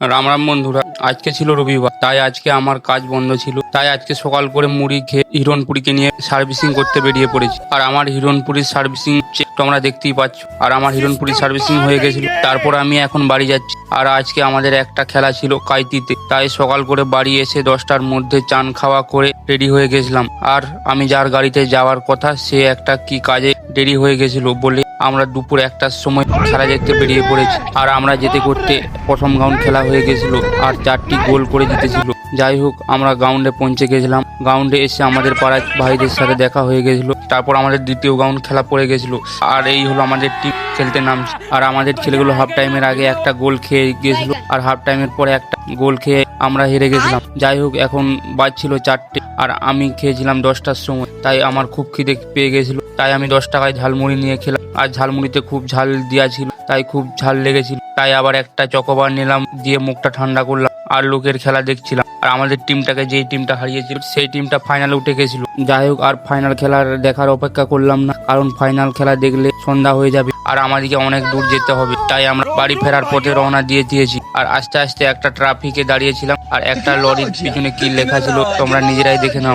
রাম রাম বন্ধুরা, আজকে ছিল রবিবার, তাই আজকে আমার কাজ বন্ধ ছিল। তাই আজকে সকাল করে মুড়ি খেয়ে হিরণপুরীকে নিয়ে সার্ভিসিং করতে বেরিয়ে পড়েছি। আর আমার হিরণপুরীর সার্ভিসিং তোমরা দেখতেই পাচ্ছ। আর আমার হিরণপুরীর সার্ভিসিং হয়ে গেছিল, তারপর আমি এখন বাড়ি যাচ্ছি। আর আজকে আমাদের একটা খেলা ছিল কাইতিতে, তাই সকাল করে বাড়ি এসে দশটার মধ্যে চান খাওয়া করে রেডি হয়ে গেছিলাম। আর আমি যার গাড়িতে যাওয়ার কথা, সে একটা কি কাজে দেরি হয়ে গেছিল বলে আমরা দুপুর একটার সময় খেলা দেখতে বেরিয়ে পড়েছি। আর আমরা যেতে করতে প্রথম গাউন্ড খেলা হয়ে গেছিল আর চারটি গোল করে জিতেছিল। যাই হোক, আমরা গ্রাউন্ডে পৌঁছে গেছিলাম। গ্রাউন্ডে এসে আমাদের পাড়ার ভাইদের সাথে দেখা হয়ে গেছিল। তারপর আমাদের দ্বিতীয় গ্রাউন্ড খেলা পড়ে গেছিল। আর এই হলো আমাদের টিম খেলতে নামছে। আর আমাদের ছেলেগুলো হাফ টাইমের আগে একটা গোল খেয়ে গেছিল। আর হাফ টাইমের পরে একটা গোল খেয়ে আমরা হেরে গেছিলাম। যাই হোক, এখন বাজছিল চারটে। আর আমি খেয়েছিলাম দশটার সময়। তাই আমার খুব খিদে পেয়ে গেছিল। তাই আমি দশ টাকায় ঝালমুড়ি নিয়ে খেলাম। আর ঝালমুড়িতে খুব ঝাল দেওয়া ছিল তাই খুব ঝাল লেগেছিল। তাই আবার একটা চকোবার নিলাম, দিয়ে মুখটা ঠান্ডা করলাম, আর লোকের খেলা দেখছিলাম। আর আমাদের টিমটাকে যেই টিমটা হারিয়েছিল, সেই টিমটা ফাইনালে উঠে গেছিল। যাই হোক, আর ফাইনাল খেলার দেখার অপেক্ষা করলাম না, কারণ ফাইনাল খেলা দেখলে সন্ধ্যা হয়ে যাবে, আর আমাদেরকে অনেক দূর যেতে হবে। তাই আমরা বাড়ি ফেরার পথে রওনা দিয়ে দিয়েছি। আর আস্তে আস্তে একটা ট্রাফিকে দাঁড়িয়েছিলাম, আর একটা লরির পিছনে কি লেখা ছিল, তোমরা নিজেরাই দেখে নাও।